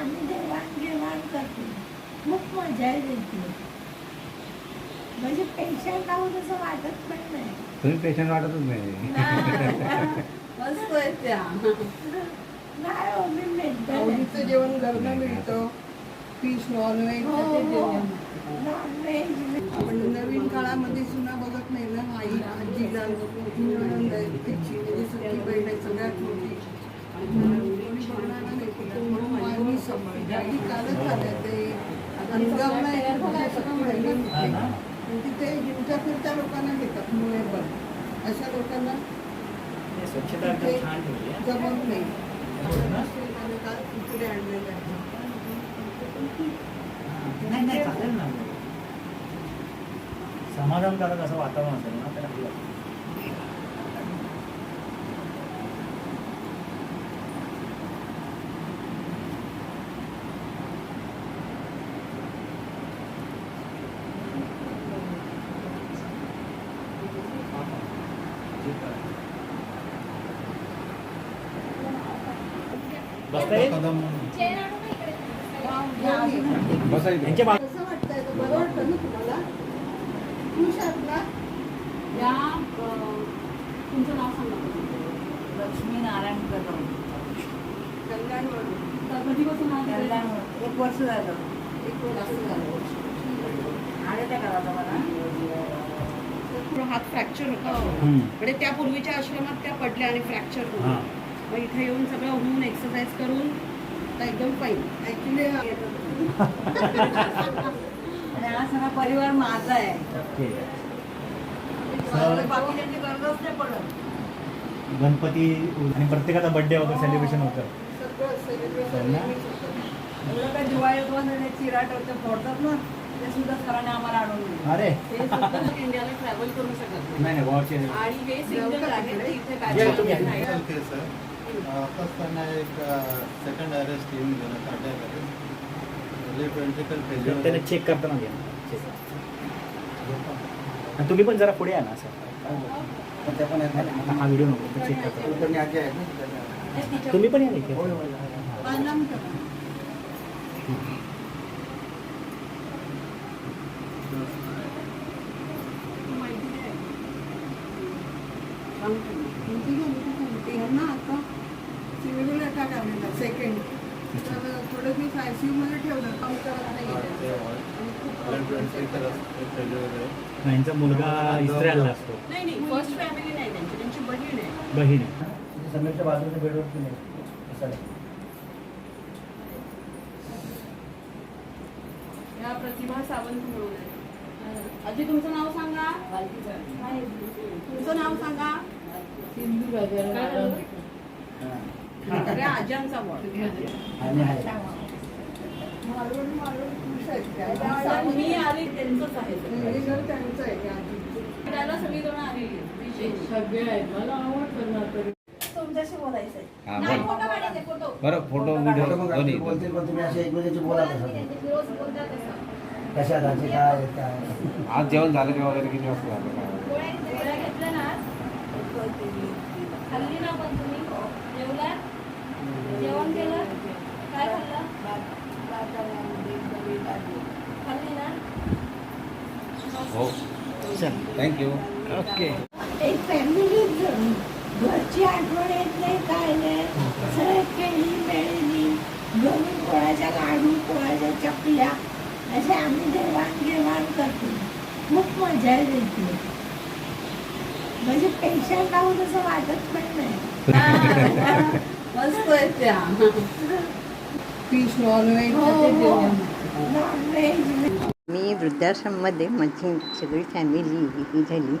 आम्ही देवाणघेवाण करतो खूप मजा येते म्हणजे पेशंट आहोत असं वाटत पण नाही तुम्ही पेशंट वाटतच नाही. मस्त आहे त्या नाही हो मी मेंटल आवडीचं जेवण घरनं मिळतं. फिश नॉनव्हेज हो हो नॉनव्हेज आपण नवीन काळामध्ये सुना बघत नाही ना आई आजीला नणंद आहे तिची म्हणजे सख्खी बहीण आहे सगळ्यात मोठी. कोणी नाही तिथे हिंडच्या फिरत्या लोकांना घेतात मुळे पण अशा लोकांना स्वच्छता जमत नाही काल आणलेले नाही चालेल ना. समाधानकारक असं वातावरण असेल ना तर आपलं बसता येईल बसा इथे. यांच्या बाजू कसं वाटतंय तर बरं वाटतं ना तुम्हाला खुश आहात ना या अ, तुमचं नाव सांगा. लक्ष्मी नारायण कदम. कल्याणवरून. तर कधीपासून आहात इथे? कल्याण एक वर्ष झालं. एक वर्ष झालं. आले त्या घरात मला पूर्ण हात फ्रॅक्चर होता. म्हणजे त्या पूर्वीच्या आश्रमात त्या पडल्या आणि फ्रॅक्चर हां. होतं मग इथे येऊन सगळं होऊन एक्सरसाइज करून आता एकदम फाईन ऍक्च्युली आणि हा सगळा परिवार माझा आहे. ओके. मला बाकीच्यांची गरजच नाही पडत. गणपती आणि प्रत्येकाचा बर्थडे वगैरे सेलिब्रेशन होतं. हो दिवाळी चिराट होते फोडतात ना? ते सुद्धा सरांनी आम्हाला आणून दिलं. अरे. हे सुद्धा इंडियाला ट्रॅव्हल करू शकत नाही. नाही नाही वॉच आणि हे सिंगल इथे. नाही फर्स्ट त्यांना एक सेकंड अरेस्ट येऊन गेलं कार्डियक अरेस्ट लेफ्ट वेंट्रिकल त्याने फेल्युअर चेक करताना घ्या. Check. आणि तुम्ही पण जरा पुढे या ना आता हा व्हिडिओ नको चेक करता. तुम्ही पण या ना इथे यांना आता सिव्हिल अटॅक आलेला सेकंड तर थोडं मी आयसीयू मध्ये ठेवलं काम करत नाही आणि खूप लेफ्ट वेंट्रिकल फेल्युअर आहे यांचा मुलगा इस्रायलला असतो. नाही नाही फर्स्ट फॅमिली नाही त्यांची त्यांची बहीण आहे. बहीण आहे. समीरच्या बाजूच्या बेडवरती नाही. या प्रतिभा सावंत म्हणून आहे आजी तुमचं नाव सांगा. तुमचं नाव सांगा. मी आली त्यांचंच आहे. त्याला सगळी जण आलेली. सगळे आहेत. मला आवडतं ना तरी. तुमच्याशी फोटो बरं फोटो व्हिडिओ दोन्ही. बोलतील पण तुम्ही असे बोला कसं आमचे काय काय? आज जेवण झालं का वगैरे किती वाजता झालं काय गोळ्या गोळ्या घेतल्या ना खाल्ली ना पण तुम्ही. जेवला जेवण केलं? काय खाल्लं? खाल्ली ना? हो. Thank you okay. एक फॅमिली घरची आठवण येत नाही काय नाही. सगळे केळी घरून कोणाच्या लाडू कोणाच्या चकल्या असे आम्ही देवाणघेवाण करतो. खूप मजा येते. म्हणजे पेशंट आहोत असं वाटत पण नाही. मस्त आहेत त्या. फिश नॉनव्हेज हो हो. नॉनव्हेज मी वृद्धाश्रममध्ये माझी सगळी फॅमिली ही झाली.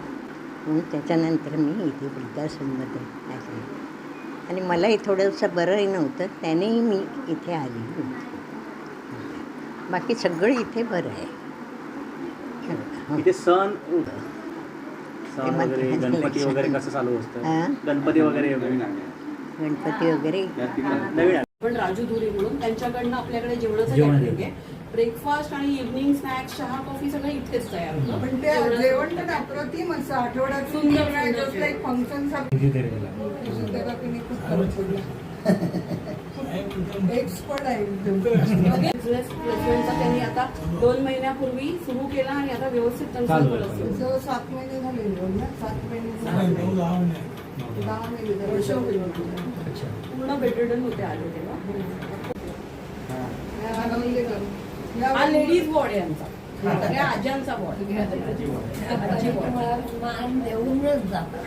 आणि त्याच्यानंतर मी इथे वृद्धाश्रममध्ये आले आणि मलाही थोडंसं बरंही नव्हतं त्यानेही मी इथे आली. होती बाकी सगळं इथे बरं आहे. हो. सण सण मात्र वगैरे गणपती वगैरे. कसं चालू असतं? हा? गणपती वगैरे गणपती वगैरे? नवीन. पण राजू धुरे म्हणून त्यांच्याकडनं आपल्याकडे जेवणाचं जेवण कॅटरिंग आहे. ब्रेकफास्ट आणि इव्हनिंग स्नॅक्स चहा कॉफी सगळं इथेच तयार होतं. पण ते जेवण तर अप्रतिम असं आठवड्यात सुंदर, एक फंक्शन पडला खूप एक्सपर्ट आहे. बिझनेस प्लेसमेंटचा त्यांनी आता दोन महिन्यापूर्वी सुरू केला आणि आता व्यवस्थित त्यांचं सात महिने झाले ना, सात महिने झाले. दहा महिने. वर्ष. पूर्ण बेडरिडन होते आले तेव्हा. या हा लेडीज वॉर्ड आहे आमचा. या आज्यांचा वॉर्ड. मान देऊनच जातात.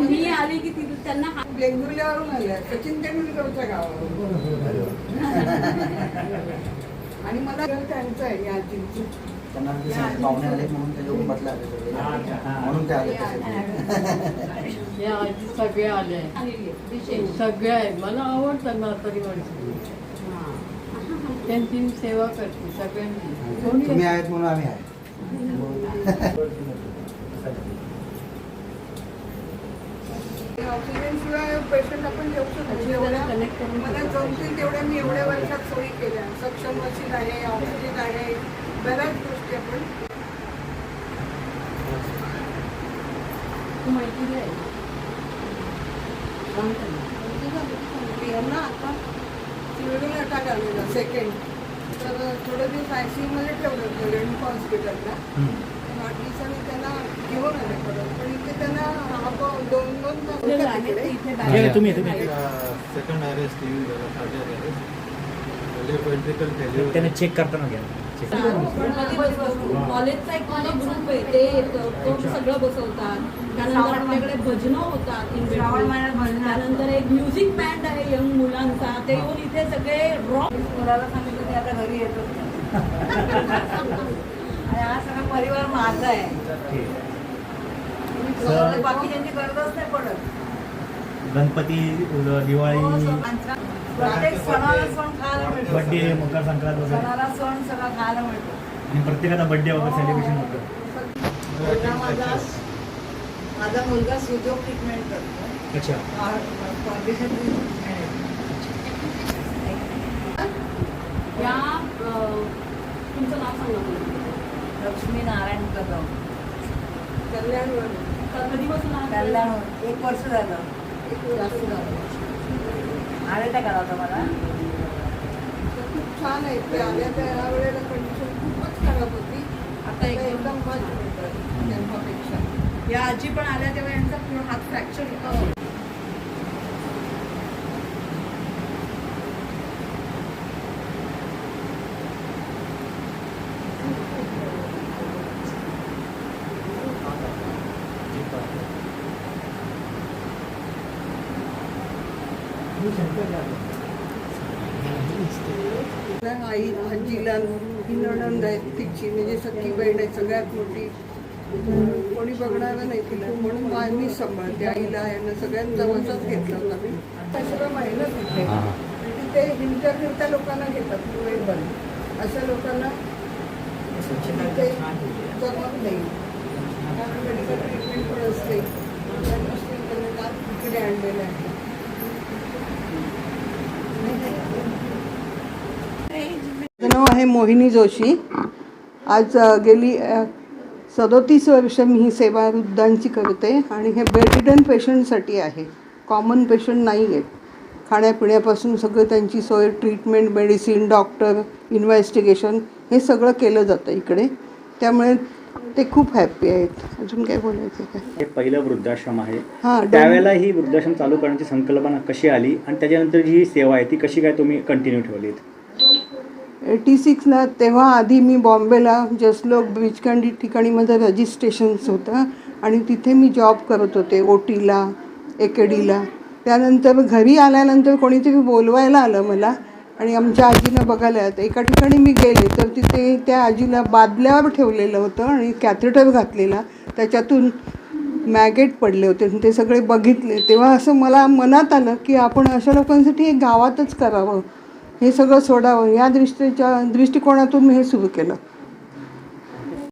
मी आली की ती- त्यांना हा- वेंगुर्ल्यावरून आल्या सचिन तेंडुलकरच्या गावावरून. आणि मला त्यांचं आहे या आजींचं. सगळे पाहुणे आले म्हणून ते सगळे. म्हणून ते आले आजी आहे, मला आवडतात म्हातारी माणसं. त्यांची सेवा करते सगळ्यांची. तुम्ही आहेत म्हणून आम्ही आहे. ऑक्सिजन शिवाय पेशंट आपण घेऊ शकतो जेवढ्या मला जमतील तेवढ्या मी एवढ्या वर्षात सोयी केल्या सक्षम मशीन आहे ऑक्सिजन आहे बऱ्याच गोष्टी आपण माहिती घे यांना आता सिव्हिल अटॅक आलेला सेकंड तर थोडे दिवस आय सी मध्ये ठेवलं होतं रेणुका हॉस्पिटलला मी त्यांना घेऊन आले परत. पण इथे त्यांना दोन दोन तास होते तिकडे. हे तुम्ही तुम्ही सेकंड चेक करताना घ्या. कॉलेजचा एक ग्रुप आहे ते येतं तो सगळं बसवतात. त्यानंतर आपल्याकडे भजनं होतात in between. त्यानंतर एक म्युझिक बँड आहे यंग मुलांचा. ते येऊन इथे सगळे रॉक मुलाला सांगितलं ते आता घरी येतो आणि हा सगळा परिवार माझा आहे. ठीक. तुम्ही बाकीच्यांची गरजच नाही पडत. गणपती दिवाळी प्रत्येक सणाला सण खायला मिळतो बड्डे मकर संक्रांत वगैरे. सणाला सण सगळा खायला मिळतो. आणि प्रत्येकाचा बड्डे वगैरे सेलिब्रेशन होतं. आता माझा माझा मुलगा सुजोग ट्रीटमेंट करतो अच्छा. या अं, तुमचं नाव सांगा. मला. लक्ष्मी नारायण कदम कल्याणवर कल्याण एक वर्ष झालं. आले त्या करा मला खूप छान आहे ते. आल्या त्या वेळेला कंडिशन खूपच खराब होती. आता एकदम मिळतात तेव्हापेक्षा या आजी पण आल्या तेव्हा यांचा पूर्ण हात फ्रॅक्चर होता. आई आजीला ही नणंद आहे तिची म्हणजे सख्खी बहीण आहे सगळ्यात मोठी कोणी बघणारं नाही तिला म्हणून माय मी सांभाळते आईला यांना सगळ्यांचा वचच घेतला. होता मी सगळं मेहनत इथे आणि तिथे हिंडत्या फिरत्या लोकांना घेतात. वेळ अशा लोकांना तिथे जमत नाही कारण मेडिकल ट्रीटमेंट पण असते त्या दृष्टीने त्यांना इकडे आणलेलं आहे नाव आहे मोहिनी जोशी. आज गेली सदोतीस वर्ष मी ही सेवा वृद्धांची करते आणि हे बेडरिडन पेशंटसाठी आहे. कॉमन पेशंट नाही आहेत खाण्यापिण्यापासून सगळं त्यांची सोय ट्रीटमेंट मेडिसिन डॉक्टर इन्व्हेस्टिगेशन हे सगळं केलं जातं इकडे. त्यामुळे ते खूप हॅप्पी आहेत. अजून काय बोलायचं काय? हे पहिलं वृद्धाश्रम आहे. हां त्यावेळेला ही वृद्धाश्रम चालू करण्याची संकल्पना कशी आली? आणि त्याच्यानंतर जी ही सेवा आहे ती कशी काय तुम्ही कंटिन्यू ठेवलीत? एटी सिक्सला तेव्हा आधी मी बॉम्बेला जसलोक बीचकंडी ठिकाणी माझं रजिस्ट्रेशन्स होतं. आणि तिथे मी जॉब करत होते ओ टीला ए के डीला त्यानंतर घरी आल्यानंतर कोणीतरी बोलवायला आलं मला. आणि आमच्या आजीनं बघायला एका ठिकाणी मी गेले तर तिथे त्या आजीला बादल्यावर ठेवलेलं होतं आणि कॅथेटर घातलेला. त्याच्यातून मॅगेट पडले होते. ते सगळे बघितले. तेव्हा असं मला मनात आलं की आपण अशा लोकांसाठी हे गावातच करावं. हे सगळं सोडावं. या दृष्टीच्या दृष्टिकोनातून मी हे सुरू केलं.